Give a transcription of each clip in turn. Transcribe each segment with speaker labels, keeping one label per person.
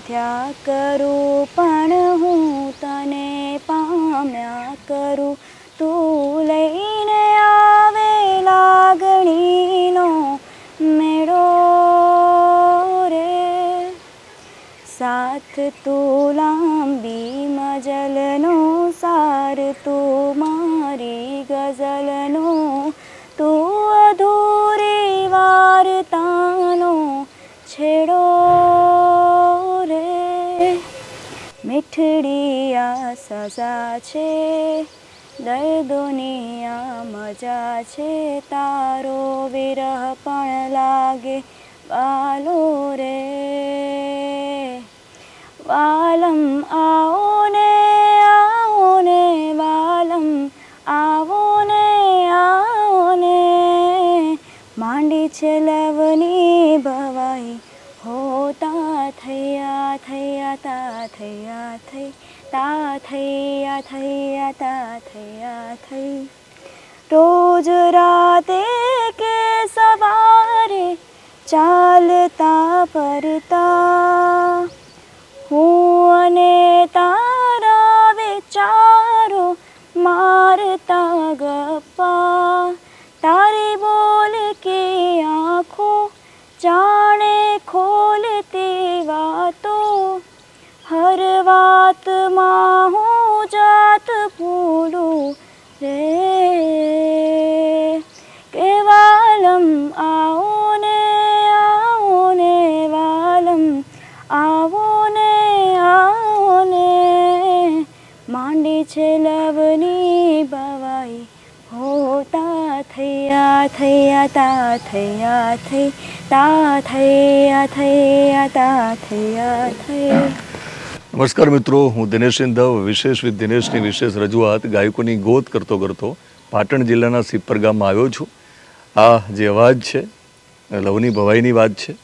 Speaker 1: શોધ્યા કરું, પણ હું તને પામ્યા કરું. તું લઈને આવે લાગણીનો મેળો રે. સાથ તું લાંબી, મજલનો સાર તું મીઠડી આ સજા છે, દર્દોની આ મજા છે, તારો વિરહ પણ લાગે વાલો રે. વાલમ આવો ને આવો ને વાલમ આવો ને આવો ને માંડી છે લવની થયા થયા તા થયા થઈ તા થયા થયા તા થયા થઈ રોજ રાતે કે સવારે ચાલતા પરતા હું અને તારા હર વાતમાં હું જાત પૂરું રે. કેવાલમ આવો ને આવો ને વાલમ આવો ને આવો ને માંડી છે લવની બવાઈ, હોતા થયા થયા, તા થયા, થઈ, તા થયા થયા, તા થયા, થઈ.
Speaker 2: નમસ્કાર મિત્રો, હું દિનેશ સિંધવ, વિશેષ વિથ દિનેશની વિશેષ રજૂઆત ગાયકોની ગોત કરતો કરતો પાટણ જિલ્લાના સિપ્પર ગામમાં આવ્યો છું. આ જે અવાજ છે લવની ભવાઈની વાત છે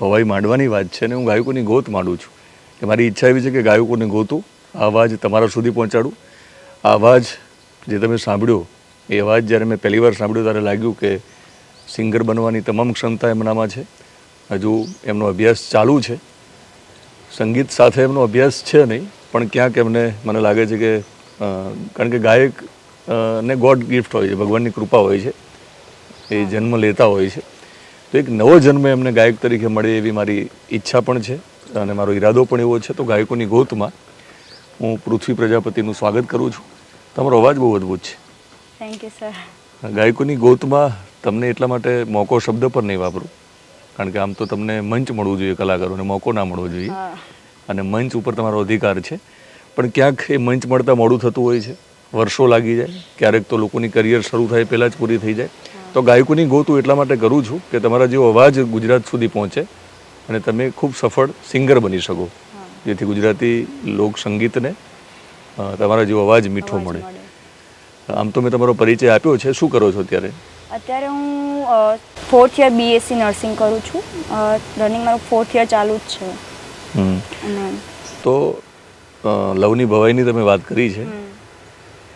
Speaker 2: ભવાઈ માંડવાની વાત છે અને હું ગાયકોની ગોત માંડું છું. કે મારી ઈચ્છા એવી છે કે ગાયકોને ગોતું, આ અવાજ તમારા સુધી પહોંચાડું. આ અવાજ જે તમે સાંભળ્યો, એ અવાજ જ્યારે મેં પહેલી વાર સાંભળ્યો ત્યારે લાગ્યું કે સિંગર બનવાની તમામ ક્ષમતા એમનામાં છે. હજુ એમનો અભ્યાસ ચાલુ છે. સંગીત સાથે એમનો અભ્યાસ છે નહીં પણ ક્યાંક એમને મને લાગે છે કે કારણ કે ગાયક ને ગોડ ગિફ્ટ હોય છે ભગવાનની કૃપા હોય છે એ જન્મ લેતા હોય છે. તો એક નવો જન્મ એમને ગાયક તરીકે મળે એવી મારી ઈચ્છા પણ છે અને મારો ઈરાદો પણ એવો છે. તો ગાયકોની ગોતમાં હું પૃથ્વી પ્રજાપતિનું સ્વાગત કરું છું. તમારો અવાજ બહુ અદ્ભુત છે.
Speaker 1: થેન્ક યુ સર
Speaker 2: ગાયકોની ગોતમાં તમને એટલા માટે મોકો શબ્દ પર નહીં વાપરું. કારણ કે આમ તો તમને મંચ મળવું જોઈએ કલાકારોને મોકો ના મળવો જોઈએ. અને મંચ ઉપર તમારો અધિકાર છે. પણ ક્યાંક એ મંચ મળતા મોડું થતું હોય છે. વર્ષો લાગી જાય. ક્યારેક તો લોકોની કરિયર શરૂ થાય પહેલાં જ પૂરી થઈ જાય. તો ગાયકોની ગોતું એટલા માટે કરું છું કે તમારા જેવો અવાજ ગુજરાત સુધી પહોંચે અને તમે ખૂબ સફળ સિંગર બની શકો. જેથી ગુજરાતી લોક સંગીતને તમારા જેવો અવાજ મીઠો મળે.
Speaker 1: મળે.
Speaker 2: આમ તો મેં તમારો પરિચય આપ્યો છે. શું કરો છો અત્યારે?
Speaker 1: અત્યારે હું ફોર્થ યર બીએસસી નર્સિંગ કરું છું. રનિંગ મારું ફોર્થ યર ચાલુ જ છે.
Speaker 2: તો લવની ભવાઈની તમે વાત કરી છે.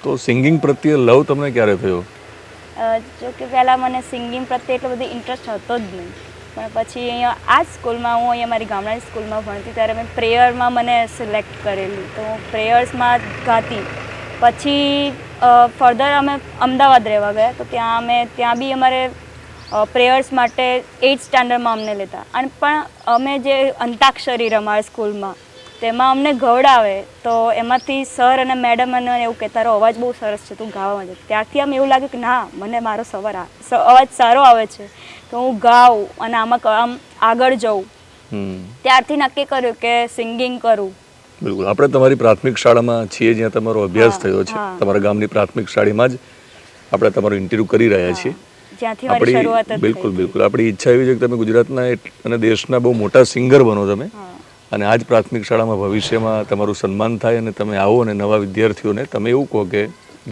Speaker 2: તો સિંગિંગ પ્રત્યે લવ તમને ક્યારે થયો?
Speaker 1: જો કે પહેલાં મને સિંગિંગ પ્રત્યે એટલો બધો ઇન્ટરેસ્ટ હતો જ નહીં. પણ પછી અહીંયા આ સ્કૂલમાં હું અહીંયા મારી ગામડાની સ્કૂલમાં ભણતી ત્યારે મેં પ્રેયરમાં મને સિલેક્ટ કરેલી. તો હું પ્રેયર્સમાં ગાતી. પછી ફર્ધર અમે અમદાવાદ રહેવા ગયા. તો ત્યાં અમે ત્યાં બી અમારે પ્રેયર્સ માટે એઇટ સ્ટાન્ડર્ડમાં અમને લેતા. અને પણ અમે જે અંતાક્ષરી રમાય સ્કૂલમાં તેમાં અમને ગવડાવે તો એમાંથી સર અને મેડમ અને એવું કે તારો અવાજ બહુ સરસ છે તું ગાવા માટે ત્યારથી આમ એવું લાગ્યું કે ના મને મારો સવાર આ અવાજ સારો આવે છે. તો હું ગાઉં અને આમાં આમ આગળ જઉં. ત્યારથી નક્કી કર્યું કે સિંગિંગ કરું.
Speaker 2: બિલકુલ. આપણે તમારી પ્રાથમિક શાળામાં છીએ જ્યાં તમારો અભ્યાસ થયો છે. તમારા ગામની પ્રાથમિક શાળામાં જ આપણે તમારું ઇન્ટરવ્યૂ કરી રહ્યા છીએ.
Speaker 1: જ્યાંથી મારી શરૂઆત
Speaker 2: બિલકુલ બિલકુલ. આપણી ઈચ્છા એવી છે કે તમે ગુજરાતના અને દેશના બહુ મોટા સિંગર બનો તમે. અને આ જ પ્રાથમિક શાળામાં ભવિષ્યમાં તમારું સન્માન થાય અને તમે આવો અને નવા વિદ્યાર્થીઓને તમે એવું કહો કે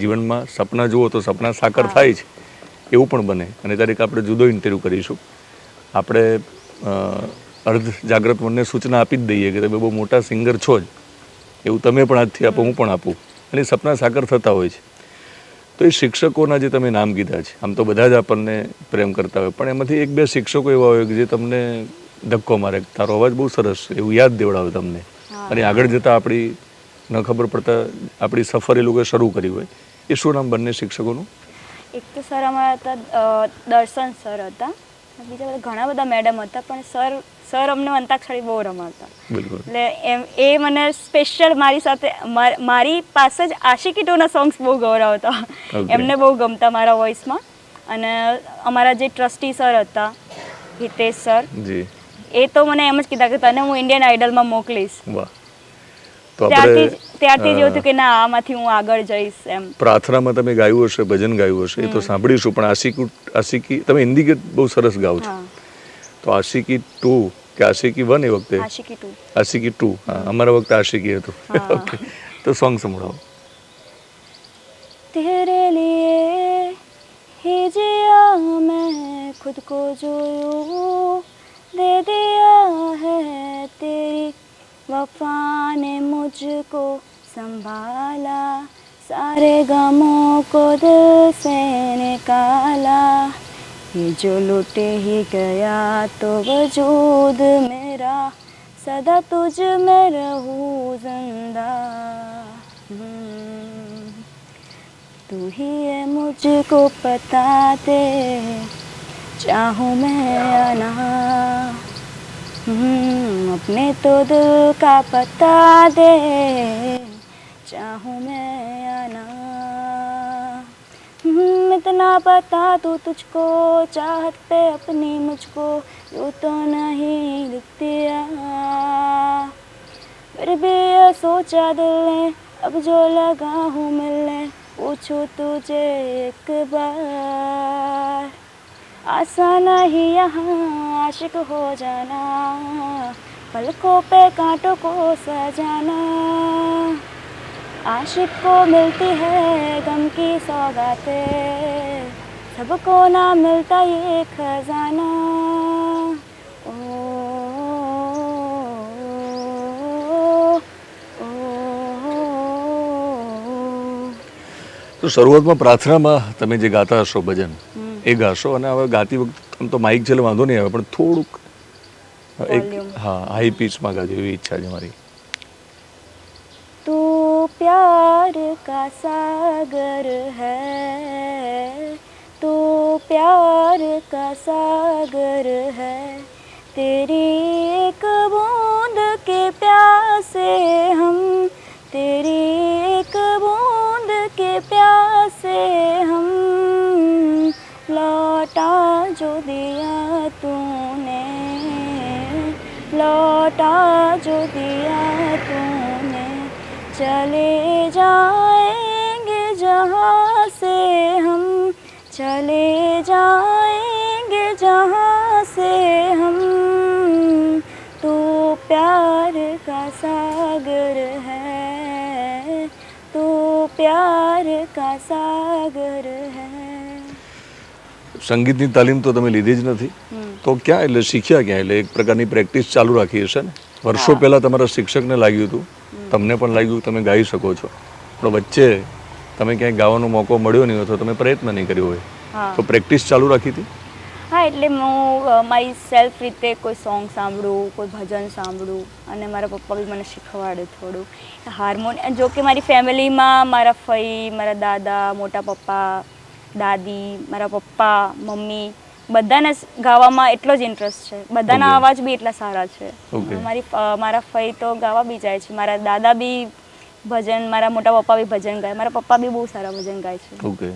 Speaker 2: જીવનમાં સપના જુઓ તો સપના સાકાર થાય છે એવું પણ બને. અને ત્યારે આપણે જુદો ઇન્ટરવ્યૂ કરીશું. આપણે અર્ધ જાગ્રત મનને સૂચના આપી જ દઈએ કે તમે બહુ મોટા સિંગર છો જ. એવું તમે પણ આજથી આપો હું પણ આપું. અને સપના સાકાર થતા હોય છે. તો એ શિક્ષકોના જે તમે નામ કીધા છે આમ તો બધા જ આપણને પ્રેમ કરતા હોય પણ એમાંથી એક બે શિક્ષકો એવા હોય કે જે તમને ધક્કો મારે તારો અવાજ બહુ સરસ છે એવું યાદ દેવડાવે તમને. અને આગળ જતાં આપણી ન ખબર પડતા આપણી સફર એ લોકોએ શરૂ કરી હોય. એ શું નામ બંને શિક્ષકોનું?
Speaker 1: એક તો સર અમારા હતા દર્શન સર હતા. બીજા બધા ઘણા બધા મેડમ હતા પણ સર સર અમને અંતાક્ષરી બહુ રમાડતા એટલે એમ એ મને સ્પેશિયલ મારી સાથે મારી પાસે જ આશિકી ટુના સોંગ્સ બહુ ગૌરવતા. એમને બહુ ગમતા મારા વોઇસમાં અને અમારા જે ટ્રસ્ટી સર હતા હિતેશ સર એ તો મને એમ જ કીધા કે તને હું ઇન્ડિયન આઇડલમાં મોકલીશ. ત્યારથી ત્યારથી જ હતું કે ના આમાંથી હું આગળ જઈશ એમ.
Speaker 2: પ્રાર્થનામાં તમે ગાયું હશે ભજન ગાયું હશે એ તો સાંભળીશું પણ આશિકી આશિકી તમે હિન્દી ગીત બહુ સરસ ગાઓ છો. તો આશિકી ટુ કે આશિકી વન એ વખતે
Speaker 1: આશિકી ટુ
Speaker 2: આશિકી ટુ હા અમારા વખતે આશિકી હતું
Speaker 1: હા.
Speaker 2: ઓકે તો સોંગ સંભળાવો
Speaker 1: तेरे लिए ही जिया मैं खुद को जो यूं दे दिया है तेरी वफा ने मुझको संभाला सारे गमों को दिल से निकाला ये जो लुटे ही गया तो वजूद मेरा सदा तुझ में रहूँ ज़िंदा हम्म। तू ही है मुझको पता दे चाहूँ मैं या ना हम्म, अपने तो दिल का पता दे चाहूँ मैं या ना हम्म, इतना बता दूँ तुझको, चाहत पे अपनी मुझको, यूँ तो नहीं दिया फिर भी ये सोचा दिल ने, अब जो लगा हूँ मिलने, पूछूँ तुझे एक बार। आसान ही यहाँ, आशिक हो जाना, पलकों पे कांटों को सजाना। आशिक को मिलती है गम की सौगातें सबको ना मिलता ये खजाना ओ, ओ, ओ,
Speaker 2: તો શરૂઆતમાં પ્રાર્થનામાં તમે જે ગાતા હશો ભજન
Speaker 1: હમ.
Speaker 2: એ ગાશો અને હવે ગાતી વખતે આમ તો માઇક છે એટલે વાંધો નહીં આવે પણ થોડુંક એક
Speaker 1: Volume.
Speaker 2: હા હાઈ પીચમાં ગાજો એવી ઈચ્છા છે મારી
Speaker 1: का सागर है, तू प्यार का सागर है। तेरी एक बूंद के प्यासे हम, तेरी एक बूंद के प्यासे हम। लौटा जो दिया तूने, लौटा जो दिया तूने, चले जाएँगे चले जाएंगे जहाँ से हम तू प्यार का सागर है तू प्यार का सागर है
Speaker 2: સંગીતની તાલીમ તો તમે લીધી જ નથી
Speaker 1: હમ.
Speaker 2: તો ક્યાં એટલે શીખ્યા ક્યાં એટલે એક પ્રકારની પ્રેક્ટિસ ચાલુ રાખી હશે ને વર્ષો
Speaker 1: હા.
Speaker 2: પહેલા તમારા શિક્ષકને લાગ્યું હતું તમને પણ લાગ્યું તમે ગાઈ શકો છો પણ વચ્ચે તમે ક્યાંય ગાવાનો મોકો મળ્યો નહીં હોય તો તમે પ્રયત્ન નહીં કર્યો હોય
Speaker 1: હા
Speaker 2: તો પ્રેક્ટિસ ચાલુ રાખી હતી?
Speaker 1: હા એટલે હું મારી સેલ્ફ રીતે કોઈ સોંગ સાંભળું કોઈ ભજન સાંભળું અને મારા પપ્પા બી મને શીખવાડે થોડું. હાર્મોનિયમ જો કે મારી ફેમિલીમાં મારા ફઈ મારા દાદા મોટા પપ્પા દાદી મારા પપ્પા મમ્મી બધાને ગાવામાં એટલો જ ઇન્ટરેસ્ટ છે. બધાના અવાજ બી એટલા સારા છે. મારી મારા ફઈ તો ગાવા બી જાય છે. મારા દાદા બી ભજન મારા મોટા પપ્પા બી ભજન ગાય. મારા પપ્પા બી બહુ સારા ભજન ગાય છે.
Speaker 2: ઓકે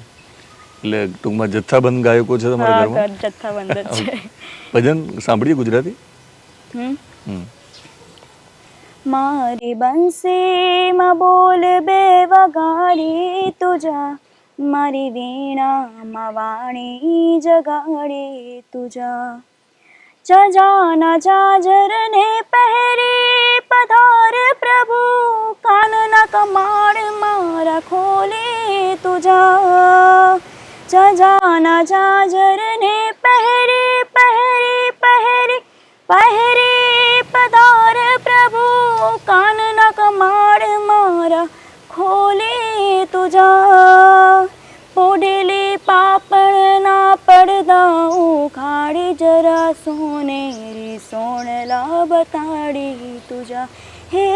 Speaker 2: એટલે ટૂંકમાં જથ્થાબંધ ગાયકો છે તમારા ઘરમાં?
Speaker 1: જથ્થાબંધ જ છે.
Speaker 2: ભજન સાંભળીએ ગુજરાતી?
Speaker 1: હમ? મારી બંસીમાં બોલ બે વગાડી તુજા મારી વીણામાં વાણી જગાડી તુજા. ચજાના જાજર ને પહેરી પધાર પ્રભુ કાનના કમાડ મારા ખોલે તુજા. જજાના જાજરને પહેરી પહેરી પહેરી પહેરી પધાર પ્રભુ કાનના કમાડ મારા ખોલે તુજા પોડેલી પાપણના પડદા પડદા ઉખાડી જરા સોનેરી સોણલા બતાડી તુજા હે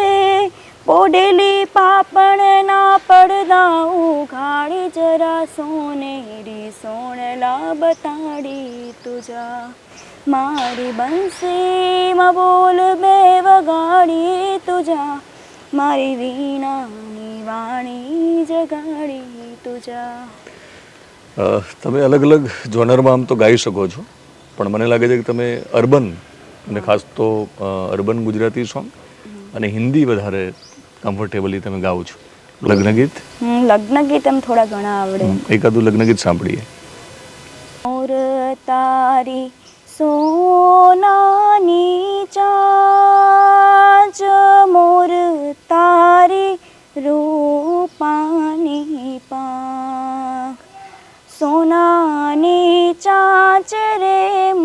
Speaker 1: પોડેલી પાપણના પડદા ઉઘાડી જરા સોનેરી સોણલા બતાડી તુજા. મારી બંસીમાં બોલ બે વગાડી તુજા. મારી વીણાની વાણી જગાડી તુજા.
Speaker 2: તમે અલગ અલગ જોનરમાં આમ તો ગાઈ શકો છો પણ મને લાગે છે કે તમે અર્બન અને ખાસ તો અર્બન ગુજરાતી સોંગ અને હિન્દી વધારે કમ્ફર્ટેબલી તમે ગાઓ છો? લગ્ન ગીત?
Speaker 1: લગ્ન ગીત એમ થોડા ઘણા આવડે.
Speaker 2: એકાદું લગ્ન ગીત સાંભળીએ.
Speaker 1: મોર તારી સોનાની ચાંચ મોર તારી રૂપાની પા સોનાની ચાંચ રે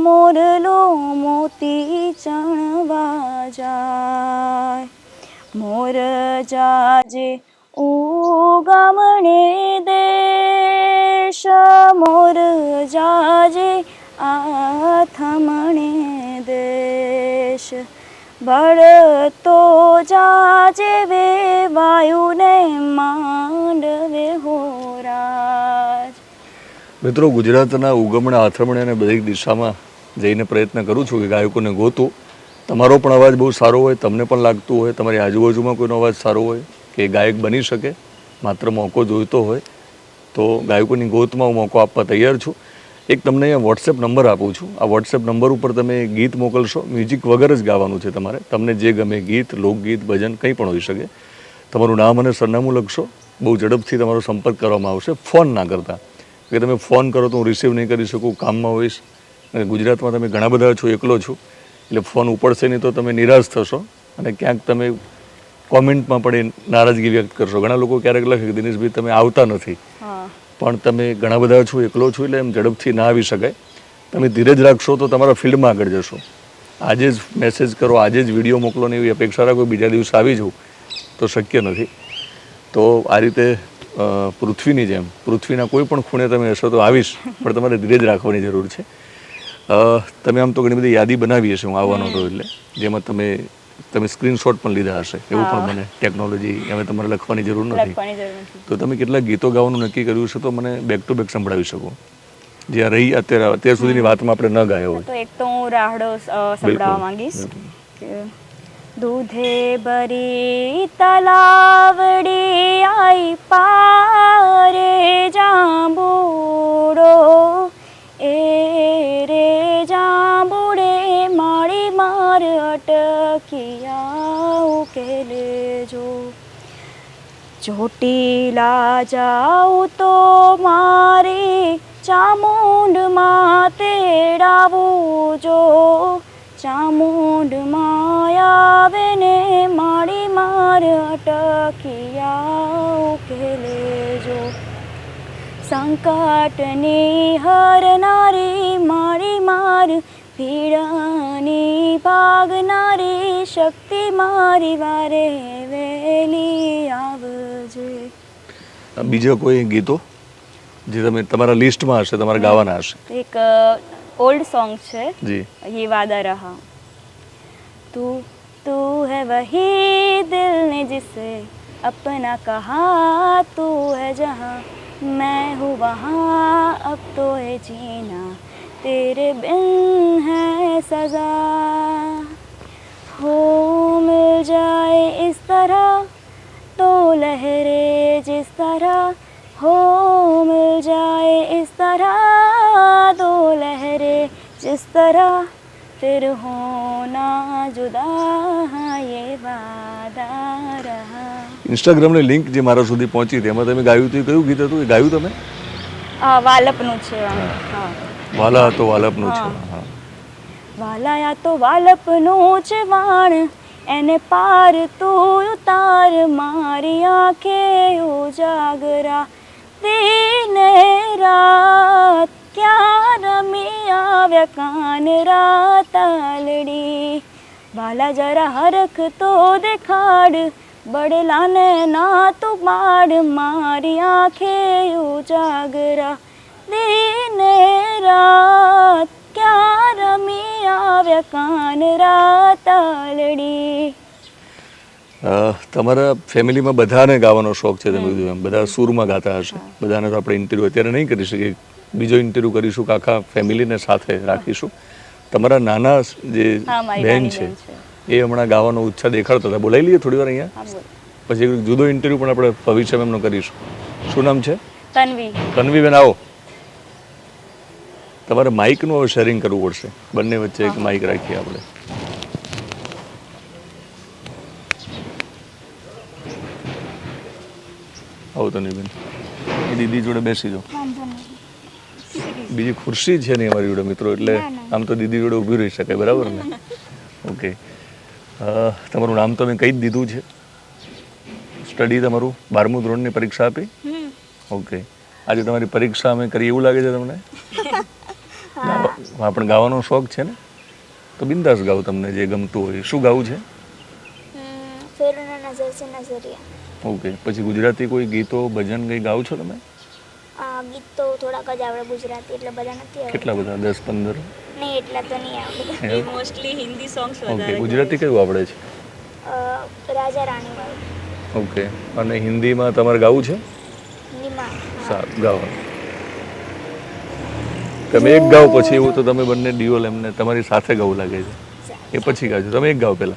Speaker 1: મોરલો મોતી ચણવા જાય. મોર જાજે ઉગામણે દેશ મોર જાજે આથમણે દેશ બળતો જાજે વે વાયુને માંડવે હોરાજ
Speaker 2: મિત્રો, ગુજરાતના ઉગમણા, આથમણે અને બધી દિશામાં જઈને પ્રયત્ન કરું છું કે ગાયકોને ગોતું. તમારો પણ અવાજ બહુ સારો હોય, તમને પણ લાગતું હોય, તમારી આજુબાજુમાં કોઈનો અવાજ સારો હોય કે ગાયક બની શકે, માત્ર મોકો જોઈતો હોય, તો ગાયકોની ગોતમાં હું મોકો આપવા તૈયાર છું. એક તમને અહીંયા વોટ્સએપ નંબર આપું છું. આ વોટ્સએપ નંબર ઉપર તમે ગીત મોકલશો મ્યુઝિક વગર જ ગાવાનું છે તમારે. તમને જે ગમે ગીત, લોકગીત, ભજન કંઈ પણ હોઈ શકે. તમારું નામ અને સરનામું લખશો. બહુ ઝડપથી તમારો સંપર્ક કરવામાં આવશે. ફોન ના કરતા. કે તમે ફોન કરો તો હું રિસીવ નહીં કરી શકું, કામમાં હોઈશ. ગુજરાતમાં તમે ઘણા બધા છો, એકલો છો. એટલે ફોન ઉપડશે નહીં તો તમે નિરાશ થશો અને ક્યાંક તમે કોમેન્ટમાં પણ એ નારાજગી વ્યક્ત કરશો. ઘણા લોકો ક્યારેક લખે કે દિનેશભાઈ તમે આવતા નથી. પણ તમે ઘણા બધા છો એકલો છો એટલે એમ ઝડપથી ના આવી શકાય. તમે ધીરજ રાખશો તો તમારા ફિલ્ડમાં આગળ જશો. આજે જ મેસેજ કરો આજે જ વીડિયો મોકલો ને એવી અપેક્ષા રાખો બીજા દિવસે આવી જવું તો શક્ય નથી. તો આ રીતે પૃથ્વીની જેમ પૃથ્વીના કોઈ પણ ખૂણે તમે હશો તો આવીશ પણ તમારે ધીરજ રાખવાની જરૂર છે. તમે આમ તો ઘણી બધી યાદી બનાવી હશે હું આવવાનો હતો એટલે જેમાં તમે તમે સ્ક્રીનશોટ પણ લીધા હશે. એવું પણ મને ટેકનોલોજી હવે તમારે લખવાની જરૂર નથી. તો તમે કેટલા ગીતો ગાવાનું નક્કી કર્યું છે તો મને બેક ટુ બેક સંભળાવી શકો. જ્યાં રહી અત્યારે અત્યાર સુધીની વાતમાં આપણે ન ગાયો હોય.
Speaker 1: તો એક તો હું રાહડો સંભળાવવા માંગીશ. દૂધે બરી તલાવડી આઈ પારે જાંબુડો એ રે માર અટકિયા કે લેજો ચોટીલા જાઉં તો મારે ચામુંડમાં તેડાવું જો. ચામુંડ આવે ને મારી માર અટકિયા ઉકેલે જો. સંકટની હરનારી મારી માર પીડાની ભાગનારી શક્તિ મારી વારે વેલી આવજે
Speaker 2: બીજા કોઈ ગીતો જે તમે તમારા લિસ્ટમાં હશે તમારા ગાવાના હશે
Speaker 1: એક ઓલ્ડ સોંગ છે
Speaker 2: જી
Speaker 1: ये वादा रहा तू तू है वही दिल ने जिसे अपना कहा तू है जहाँ मैं हूँ वहाँ अब तो है जीना तेरे बिन है सजा हो मिल जाए इस तरह तो लहरे जिस तरह हो मिल जाए इस तरह तो लहरे जिस तरह फिर होना जुदा ये वादा रहा
Speaker 2: ઇન્સ્ટાગ્રામની લિંક જે મારા સુધી પહોંચી હતી એમાં તમે ગાયું હતું એ કયું ગીત હતું એ ગાયું તમે
Speaker 1: આ વાલપનું છે આ. હા
Speaker 2: વાલા તો વાલપનું છે.
Speaker 1: વાલાયા તો વાલપનું છે વાણ એને પાર તું ઉતાર મારી આંખે ઉજાગરા. દિને રાત ક્યાં રમી આવ્યા કાન રાતાલડી વાલા જરા હરખ તો દેખાડ બડેલાને ના તું માડ મારી આંખે ઉજાગરા. દિને રાત ક્યાં રમી આવ્યા કાન રાત
Speaker 2: આલડી તમારા ફેમિલીમાં બધાને ગાવાનો શોખ છે તમે કીધું એમ બધા સૂરમાં ગાતા હશે બધાને તો આપણે ઇન્ટરવ્યૂ અત્યારે નહીં કરી શકીએ બીજો ઇન્ટરવ્યૂ કરીશું કે આખા ફેમિલીને સાથે રાખીશું તમારા નાના જે
Speaker 1: નાની
Speaker 2: છે એ હમણાં ગાવાનો ઉત્સાહ દેખાડતા હતા. બોલાવી લઈએ થોડી વાર અહીંયા? પછી એક જુદો ઇન્ટરવ્યૂ પણ આપણે ભવિષ્યમાં એમનો કરીશું. શું નામ છે?
Speaker 1: તન્વી.
Speaker 2: બેન આવો. તમારે માઇકનું હવે શેરિંગ કરવું પડશે. બંને વચ્ચે એક માઇક રાખીએ આપણે. આવું તો બેન એ દીદી જોડે બેસી જાઓ. બીજી ખુરશી છે નહીં અમારી જોડે મિત્રો એટલે આમ તો દીદી જોડે ઊભી રહી શકાય બરાબર ને? ઓકે. તમારું નામ તો મેં કહી જ દીધું છે. સ્ટડી તમારું બારમું ધોરણની પરીક્ષા આપી? ઓકે. આજે તમારી પરીક્ષા અમે કરી એવું લાગે છે તમને? આપણે ગાવાનો શોખ છે ને? તો બિંદાસ ગાવ તમને જે ગમતું હોય. શું ગાવું છે? ઓકે પછી ગુજરાતી કોઈ ગીતો ભજન કંઈ ગાવ છો તમે?
Speaker 3: ગીત તો થોડાક જ આવડે ગુજરાતી એટલે બધા નથી
Speaker 2: કેટલા બધા? દસ પંદર?
Speaker 3: નહીં એટલા તો નહીં આવડે
Speaker 1: mostly Hindi songs
Speaker 2: okay Gujarati કયું આવડે છે?
Speaker 3: રાજા રાણી
Speaker 2: ઓકે અને હિન્દીમાં તમારે ગાવું છે?
Speaker 3: હિન્દીમાં
Speaker 2: સારું ગાવાનું તમે એક ગાવ પછી, એવું તો તમે બંને ડિયોલ એમને તમારી સાથે ગાવું લાગે છે. એ પછી ગાજો. તમે એક ગાવ પહેલા.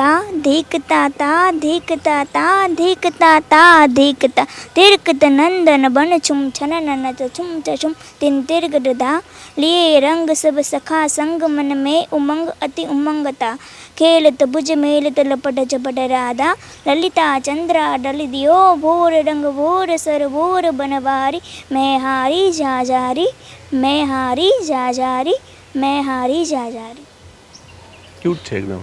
Speaker 3: તા ધીકતા તા ધીકતા તા ધીકતા તા ધીકતા તિરકત નંદન બન છુમ છન નન છુમ છુમ તિન તિરગટ ધા લીએ રંગ સબ સખા સંગ મન મે ઉમંગ અતિ ઉમંગતા ખેલત ભુજ મેલત લપટ ઝપટ રાધા લલિતા ચંદ્રા ડલી દિયો ભોર રંગ ભોર સરોવર બનવારી મેં હારી જા જારી મેં હારી જા જારી હારી જા
Speaker 2: ક્યુટ છે એકદમ.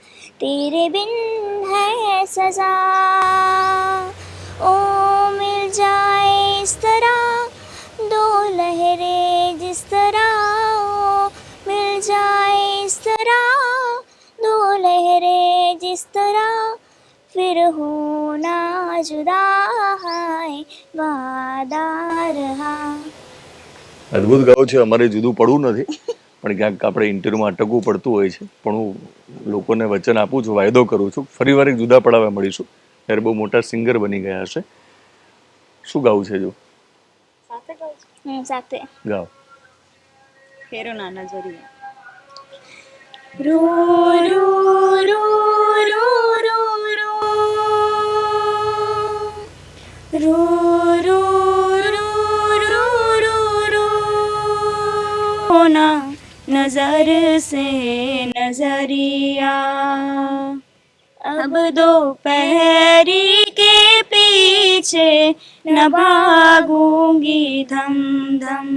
Speaker 3: तेरे बिन है सजा ओ मिल जाए इस तरह दो लहरें जिस तरह ओ मिल जाए इस तरह दो लहरें जिस तरह फिर होना जुदा है वादा रहा
Speaker 2: અદ્ભુત ગાઓ છે અમારે જુદું પડવું નથી પણ ક્યાંક આપણે ઇન્ટરવ્યૂમાં અટકવું પડતું હોય છે પણ હું લોકોને વચન આપું છું વાયદો કરું છું. ફરી વાર એક જુદા પડાવવા મળીશું. ત્યારે બહુ મોટા સિંગર બની ગયા હશે. શું ગાવું છે જો?
Speaker 3: સાથે
Speaker 2: ગાઓ.
Speaker 1: ફેરો નાના
Speaker 3: જોરી રો રો રો રો રો.
Speaker 1: રો नजर से नजरिया अब दोपहरी के पीछे न भागूंगी धम धम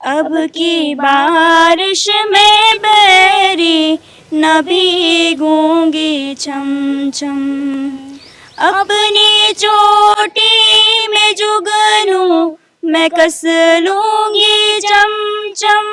Speaker 1: अब की बारिश में बैरी न भीगूंगी छम छम अपनी चोटी में जुगनू मैं कस लूंगी चम चम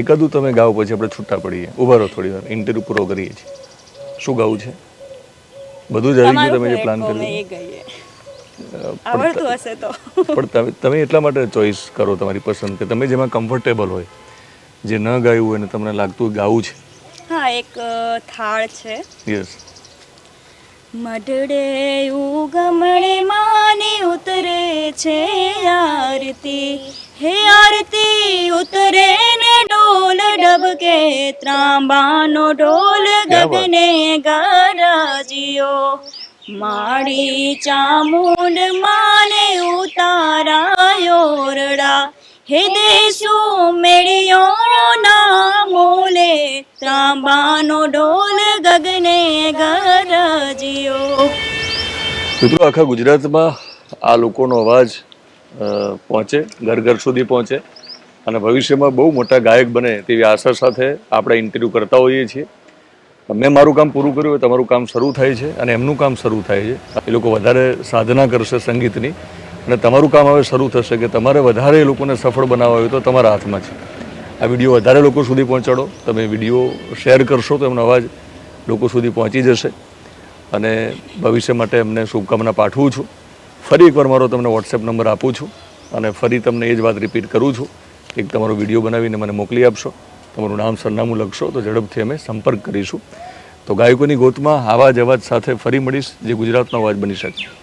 Speaker 2: એકાદું તમે ગાઓ પછી આપણે છૂટા પડીએ. ઊભા રહો થોડી વાર. ઇન્ટરવ્યુ પૂરો કરીએ છીએ. શું ગાવું છે? બધું જ આવી ગયું તમે જે પ્લાન કર્યું.
Speaker 1: આવડતું હશે તો.
Speaker 2: પણ તમે તમે એટલા માટે ચોઈસ કરો તમારી પસંદ કે તમે જેમાં કમ્ફર્ટેબલ હોય જે ન ગાયું હોય ને તમને લાગતું ગાવું છે?
Speaker 1: હા એક થાળ છે.
Speaker 2: યસ
Speaker 1: મઢડે ઉગમણે માની ઉતરે છે આરતી. હે આરતી ઉતરે ને ડોલ ડબકે ત્રાંબાનો ઢોલ? ગગને ગરજ્યો. માડી ચામુંડ માને ઉતારાયો રડા. હે દેશો મેળ્યો ના મોલે ત્રાંબાનો ઢોલ ગગને ગરજ્યો.
Speaker 2: મિત્રો આખા ગુજરાતમાં આ લોકોનો અવાજ પહોંચે, ઘર ઘર સુધી પહોંચે અને ભવિષ્યમાં બહુ મોટા ગાયક બને તેવી આશા સાથે આપણે ઇન્ટરવ્યૂ કરતા હોઈએ છીએ. મેં મારું કામ પૂરું કર્યું હોય, તમારું કામ શરૂ થાય છે અને એમનું કામ શરૂ થાય છે. એ લોકો વધારે સાધના કરશે સંગીતની અને તમારું કામ હવે શરૂ થશે કે તમારે વધારે એ લોકોને સફળ બનાવવા હોય તો તમારા હાથમાં છે. આ વીડિયો વધારે લોકો સુધી પહોંચાડો. તમે વીડિયો શેર કરશો તો એમનો અવાજ લોકો સુધી પહોંચી જશે. અને ભવિષ્ય માટે એમને શુભકામના પાઠવું છું. ફરી એકવાર મારો તમને વોટ્સએપ નંબર આપું છું અને ફરી તમને એ જ વાત રિપીટ કરું છું. એક તમારો વીડિયો બનાવીને મને મોકલી આપશો. તમારું નામ, સરનામું લખશો તો ઝડપથી અમે સંપર્ક કરીશું. તો ગાયકોની ગોતમાં આવા જ અવાજ સાથે ફરી મળીશ જે ગુજરાતનો અવાજ બની શકે.